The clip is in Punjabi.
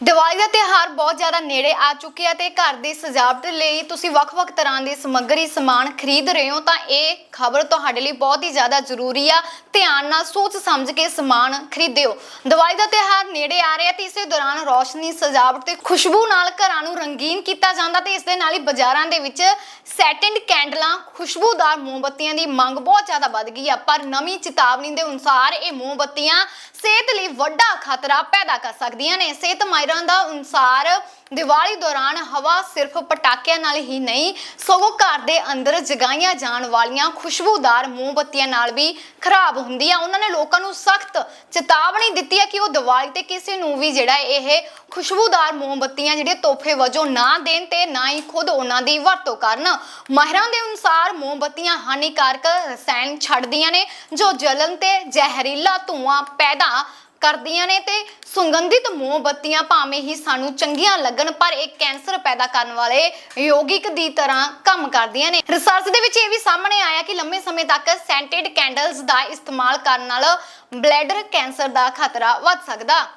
ਦੀਵਾਲੀ ਦਾ ਤਿਉਹਾਰ ਬਹੁਤ ਜ਼ਿਆਦਾ ਨੇੜੇ ਆ ਚੁੱਕਿਆ ਤੇ ਘਰ ਦੀ ਸਜਾਵਟ ਲਈ ਤੁਸੀਂ ਵੱਖ-ਵੱਖ ਤਰ੍ਹਾਂ ਦੀ ਸਮੱਗਰੀ, ਸਮਾਨ ਖਰੀਦ ਰਹੇ ਹੋ ਤਾਂ ਇਹ ਖਬਰ ਤੁਹਾਡੇ ਲਈ ਬਹੁਤ ਹੀ ਜ਼ਿਆਦਾ ਜ਼ਰੂਰੀ ਆ। ਧਿਆਨ ਨਾਲ ਸੋਚ ਸਮਝ ਕੇ ਸਮਾਨ ਖਰੀਦਿਓ। ਦੀਵਾਲੀ ਦਾ ਤਿਉਹਾਰ ਨੇੜੇ ਆ ਰਿਹਾ ਤੇ ਇਸੇ ਦੌਰਾਨ ਰੌਸ਼ਨੀ, ਸਜਾਵਟ ਤੇ ਖੁਸ਼ਬੂ ਨਾਲ ਘਰਾਂ ਨੂੰ ਰੰਗੀਨ ਕੀਤਾ ਜਾਂਦਾ ਤੇ ਇਸ ਦੇ ਨਾਲ ਹੀ ਬਾਜ਼ਾਰਾਂ ਦੇ ਵਿੱਚ ਸੈਟਿੰਡ ਕੈਂਡਲਾਂ, ਖੁਸ਼ਬੂਦਾਰ ਮੋਮਬੱਤੀਆਂ ਦੀ ਮੰਗ ਬਹੁਤ ਜ਼ਿਆਦਾ ਵੱਧ ਗਈ ਆ। ਪਰ ਨਵੀਂ ਚੇਤਾਵਨੀ ਦੇ ਅਨੁਸਾਰ ਇਹ ਮੋਮਬੱਤੀਆਂ ਸਿਹਤ ਲਈ ਵੱਡਾ ਖਤਰਾ ਪੈਦਾ ਕਰ ਸਕਦੀਆਂ ਨੇ। ਸਿਹਤ ਮਾਹਿਰਾਂ ਦਾ ਅਨੁਸਾਰ ਦੀਵਾਲੀ ਦੌਰਾਨ ਹਵਾ ਸਿਰਫ ਪਟਾਕਿਆਂ ਨਾਲ ਹੀ ਨਹੀਂ, ਸਗੋਂ ਘਰ ਦੇ ਅੰਦਰ ਜਗਾਈਆਂ ਜਾਣ ਵਾਲੀਆਂ ਖੁਸ਼ਬੂਦਾਰ ਮੋਮਬੱਤੀਆਂ ਨਾਲ ਵੀ ਖਰਾਬ ਹੁੰਦੀ ਆ ਉਹਨਾਂ ਨੇ ਲੋਕਾਂ ਨੂੰ ਸਖਤ ਚੇਤਾਵਨੀ ਦਿੱਤੀ ਹੈ ਕਿ ਉਹ ਦੀਵਾਲੀ ਤੇ ਕਿਸੇ ਨੂੰ ਵੀ ਜਿਹੜਾ ਇਹ ਖੁਸ਼ਬੂਦਾਰ ਮੋਮਬੱਤੀਆਂ ਜਿਹੜੇ ਤੋਹਫੇ ਵਜੋਂ ਨਾ ਦੇਣ ਤੇ ਨਾ ਹੀ ਖੁਦ ਉਹਨਾਂ ਦੀ ਵਰਤੋਂ ਕਰਨ। ਮਾਹਿਰਾਂ ਦੇ ਅਨੁਸਾਰ ਮੋਮਬੱਤੀਆਂ ਹਾਨੀਕਾਰਕ ਰਸਾਇਣ ਛੱਡਦੀਆਂ ਨੇ, ਜੋ ਜਲਨ ਤੇ ਜ਼ਹਿਰੀਲਾ ਧੂਆਂ ਪੈਦਾ ਕਰਦੀਆਂ ਨੇ ਤੇ ਸੁਗੰਧਿਤ ਮੋਮਬੱਤੀਆਂ ਭਾਵੇਂ ਹੀ ਸਾਨੂੰ ਚੰਗੀਆਂ ਲੱਗਣ, ਪਰ ਇਹ ਕੈਂਸਰ ਪੈਦਾ ਕਰਨ ਵਾਲੇ ਯੋਗਿਕ ਦੀ ਤਰ੍ਹਾਂ ਕੰਮ ਕਰਦੀਆਂ ਨੇ। ਰਿਸਰਚ ਦੇ ਵਿੱਚ ਇਹ ਵੀ ਸਾਹਮਣੇ ਆਇਆ ਕਿ ਲੰਮੇ ਸਮੇਂ ਤੱਕ ਸੈਂਟਡ ਕੈਂਡਲਸ ਦਾ ਇਸਤੇਮਾਲ ਕਰਨ ਨਾਲ ਬਲੈਡਰ ਕੈਂਸਰ ਦਾ ਖਤਰਾ ਵੱਧ ਸਕਦਾ।